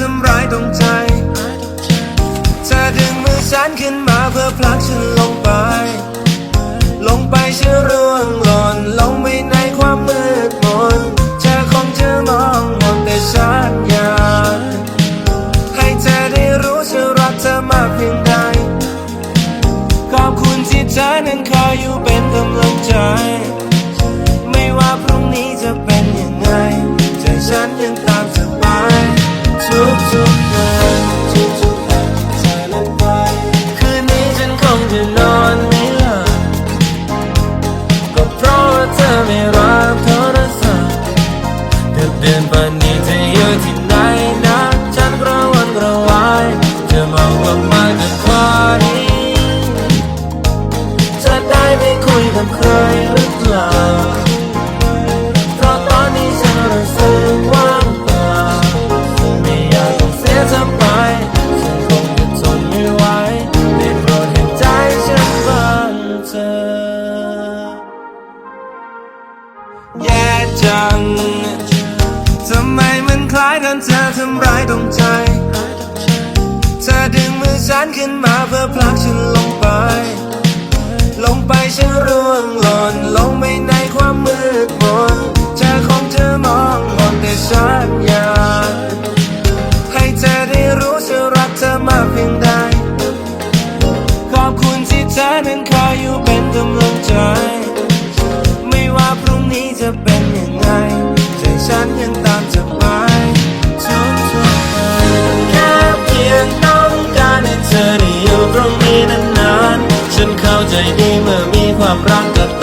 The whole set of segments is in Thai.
ทำร้ายตรงใจ เธอดึงมือฉันขึ้นมาเพื่อผลักฉันลงไป ลงไปฉันร่วงหล่นลงไปในความมืดมนเธอคงจะมองมนแต่ฉันอยากให้เธอได้รู้ฉันรักเธอมากเพียงใด ขอบคุณที่เธอนั้นคอยอยู่เป็นกำลังใจ ไม่ว่าพรุ่งนี้จะเป็นยังไงใจฉันยังต ทุกๆวัน ทุกๆวันเธอนั้นไป คืนนี้ฉันคงจะนอนไม่หลับ ก็เพราะว่าเธอไม่รับโทรศัพท์ดึกเดินป่านนี้เธออยู่ที่ไหนนะ ฉันกระวนกระวายจะมองว่ามากับใครจะได้ไม่คุยกับใครหรือเปล่า จัง ทำไมมันคล้ายโดนเธอทำร้ายตรงใจ เธอดึงมือฉันขึ้นมาเพื่อผลักฉันลงไป ลงไปฉันร่วงหล่นลงไปในความมืดมนเธอคงจะมองมนแต่ฉันอยากให้เธอได้รู้ฉันรักเธอมากเพียงใดขอบคุณที่เธอนั้นคอยอยู่เป็นกำลังใจ ไม่ว่าพรุ่งนี้จะเป็น ฉันเข้าใจดีเมื่อมีความรักกับ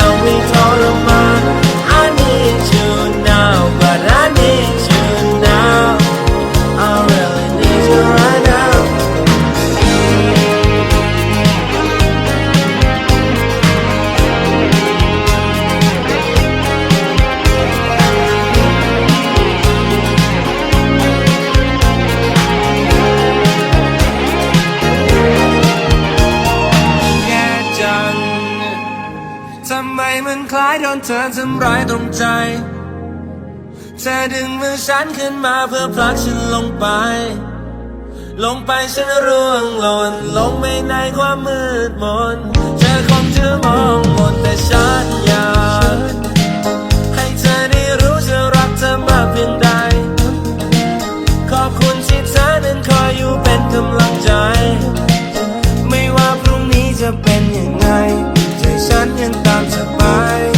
คล้ายโดนเธอทำร้ายตรงใจ เธอดึงมือฉันขึ้นมาเพื่อพลักฉันลงไป ลงไปฉันร่วงหล่นลงไปในความมืดมน เธอคงจะมองหมดแต่ฉันอยากให้เธอได้รู้จะรักเธอมากเพียงใด ขอบคุณที่เธอนั้นคอยอยู่เป็นกำลังใจ ไม่ว่าพรุ่งนี้จะเป็นยังไง ฉันยังตามสบาย